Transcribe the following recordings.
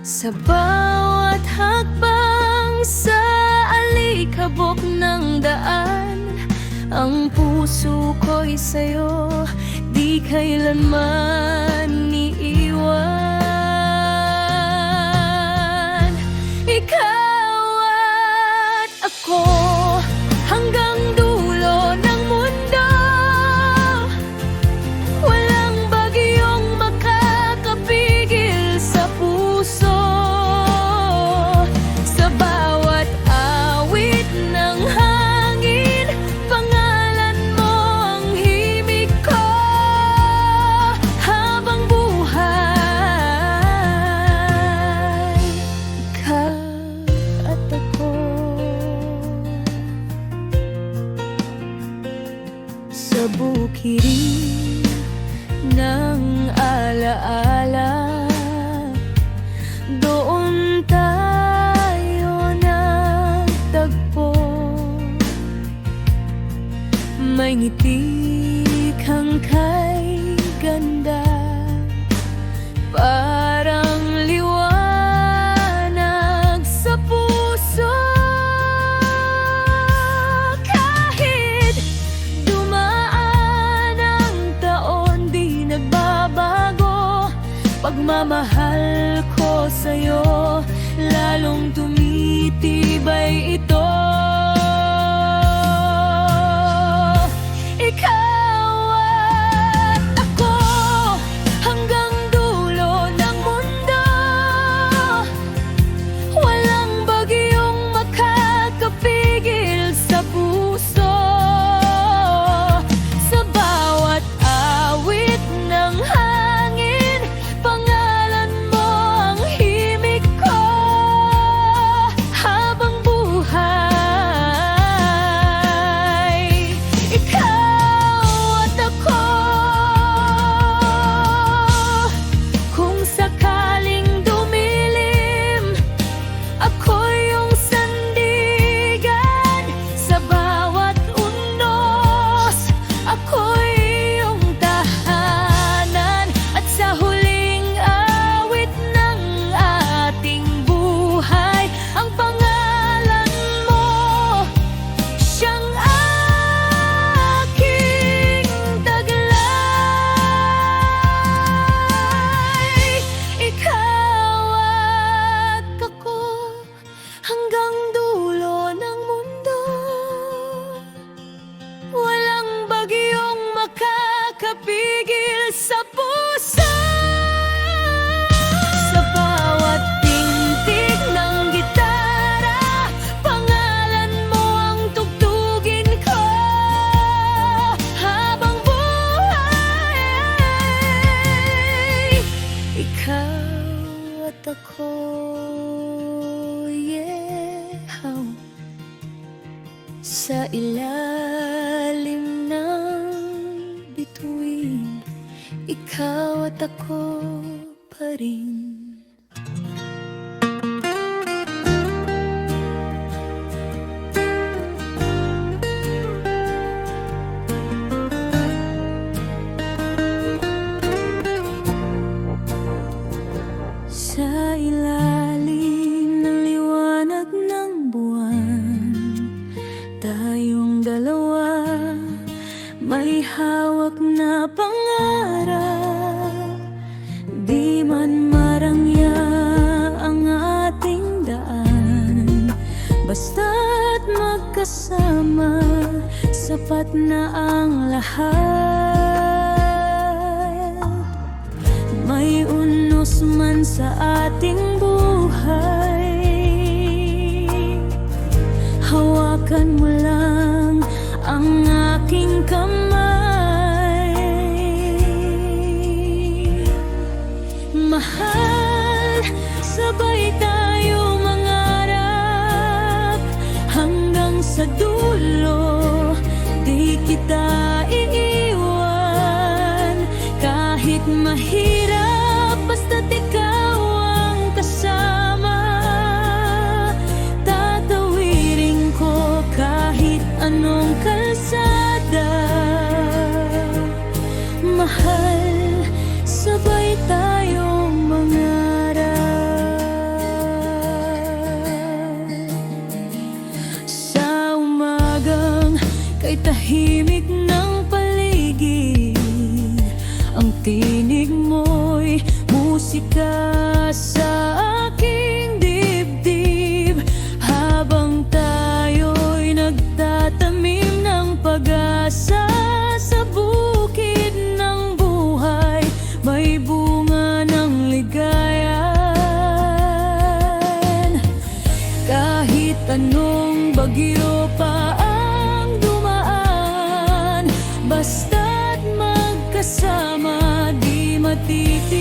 Sa bawat hakbang sa alikabok ng daan Ang puso ko'y sa'yo di kailanman iiwan. Ikaw at ako. Pagmamahal ko sa'yo Lalong tumitibay ito. makapigil sa puso. thief.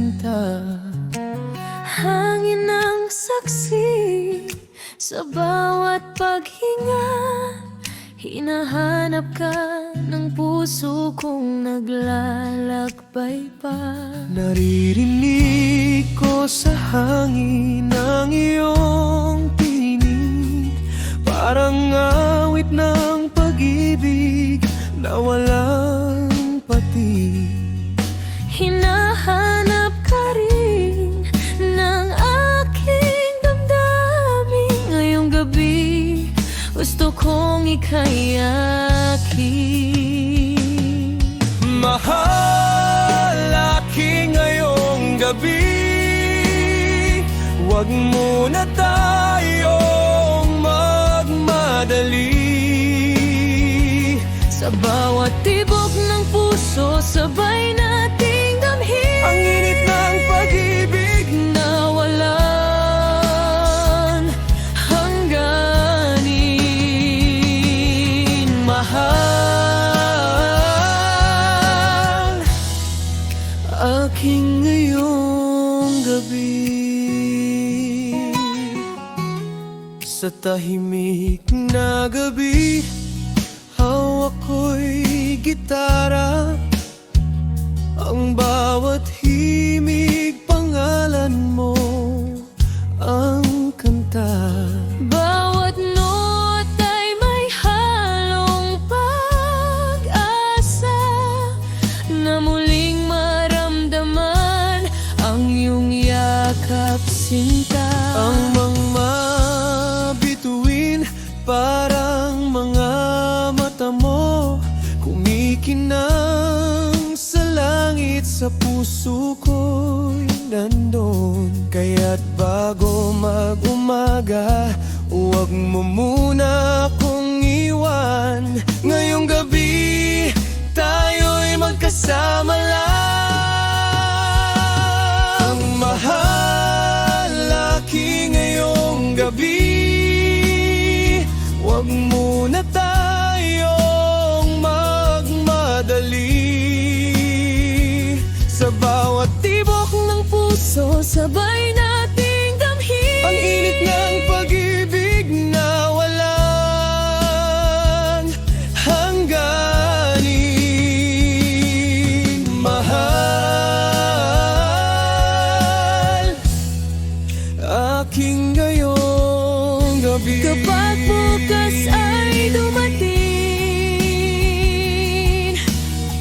cinta Hangin ang saksi Sa bawat paghinga. Hinahanap ka ng puso kong naglalakbay pa. Naririnig ko sa hangin ang iyong tinig. Parang awit ng pag-ibig na walang patig. kung ika'y akin. Mahal aking ngayong gabi. Huwag muna tayong magmadali. Sa bawat tibok ng puso Sabay nating tahimik na gabi Hawak ko'y gitara. Ang bawat Sabay nating damhin. Ang init ng pag-ibig na walang hangganin. Mahal Aking ngayong gabi. Kapag bukas ay dumating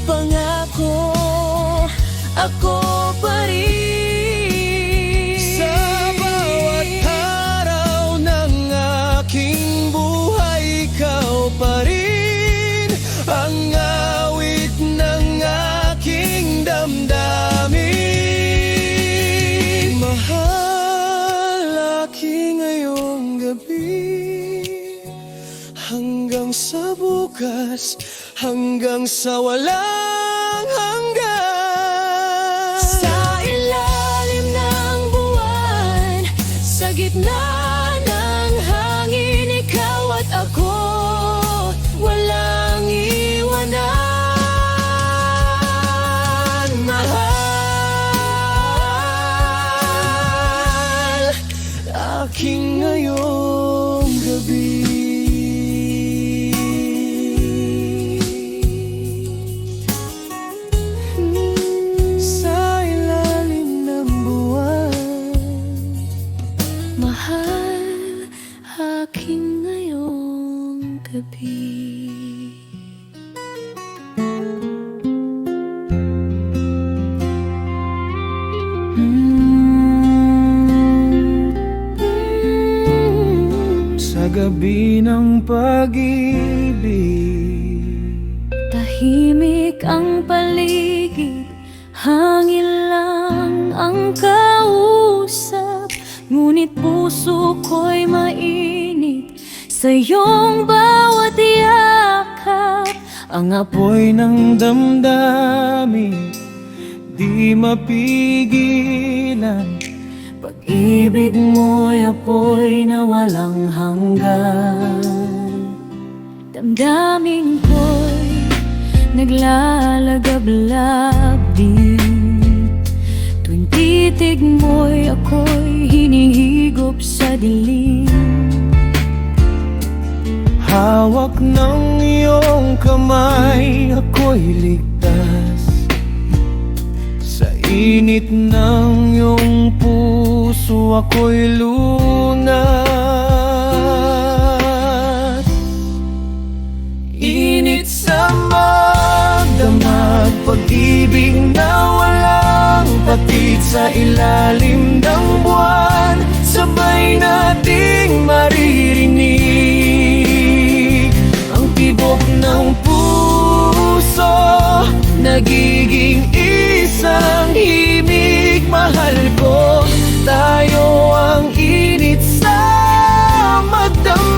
Pangako, ako sa walang hanggan. Sa ilalim ng buwan Sa gitna gabi ng pag-ibig. Tahimik ang paligid Hangin lang ang kausap. Ngunit puso ko'y mainit Sa iyong bawat yakap. Ang apoy ng damdamin Di mapigilan Pag-ibig mo'y apoy na walang hanggan. Damdamin ko'y naglalagablab din. Tuwing titig mo'y ako'y hinihigop sa dilim. Hawak ng iyong kamay Ako'y ligtas. Sa init ng iyong puso Ako'y lunas. Init sa magdamag Pag-ibig na walang patid Sa ilalim ng buwan. Sabay nating maririnig Ang tibok ng puso. Nagiging isang himig Mahal ko Tayo ang init sa magdamag.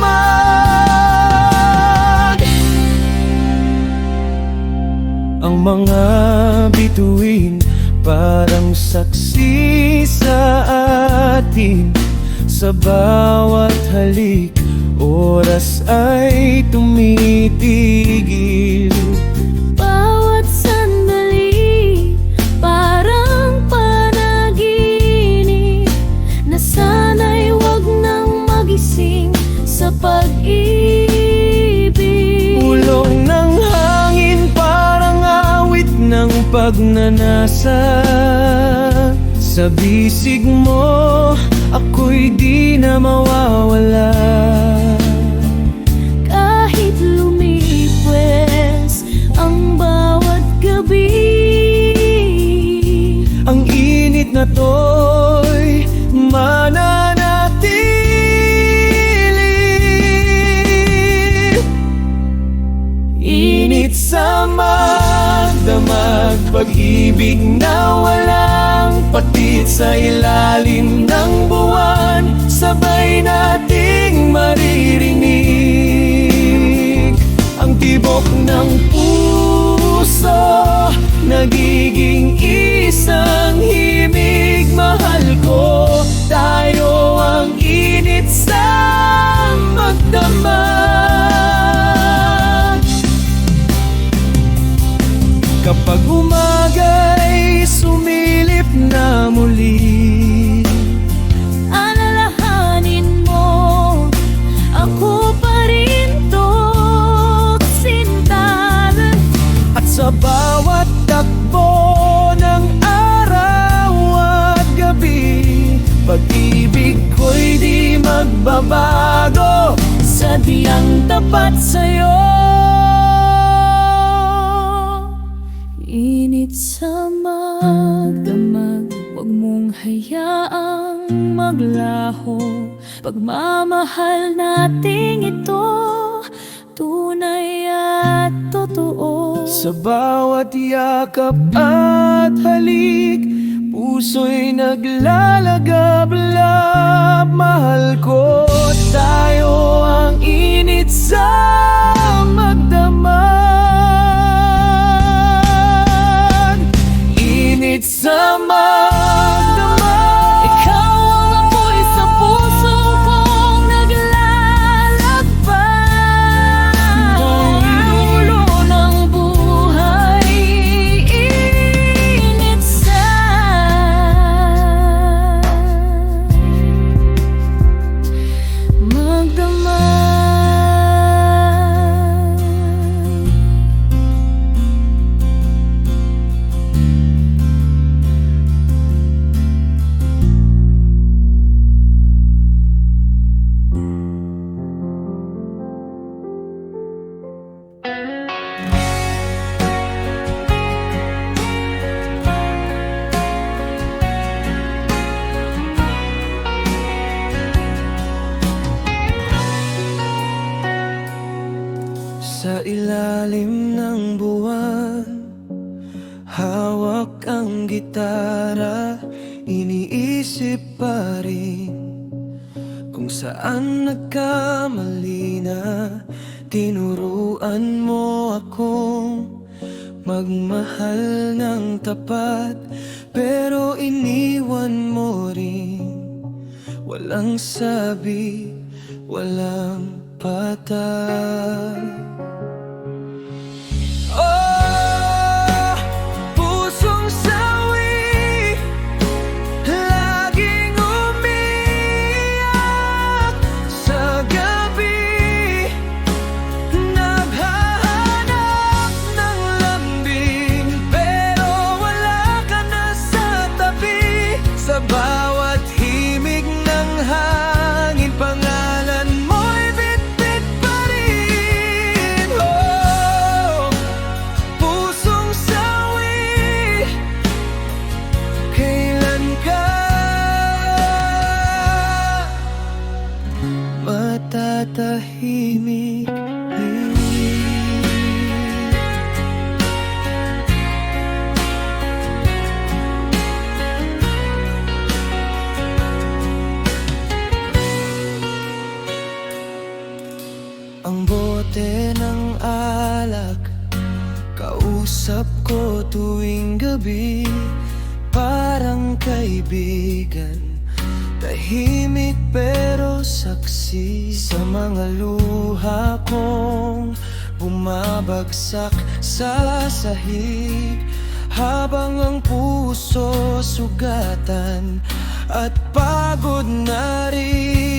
Ang mga bituin parang saksi sa atin. Sa bawat halik, oras ay tumitigil pagnanasa Sa bisig mo Ako'y di na mawawala. Kahit lumipwes ang bawat gabi Ang init na to'y mananatili Pag-ibig na walang patid Sa ilalim ng buwan Sabay nating maririnig di magbabago Sadyang tapat sa'yo. Init sa magdamag Huwag mong hayaang maglaho. Pagmamahal nating ito Tunay at totoo. Sa bawat yakap at halik Puso'y naglalagablab Mahal ko. Tayo ang init sa magdamag. Init sa magdamag ilalim ng buwan. Hawak ang gitara Iniisip pa rin Kung saan nagkamali na. Tinuruan mo akong Magmahal ng tapat Pero iniwan mo rin. Walang sabi, walang patay Bumabagsak sa sahig Habang ang puso sugatan At pagod na rin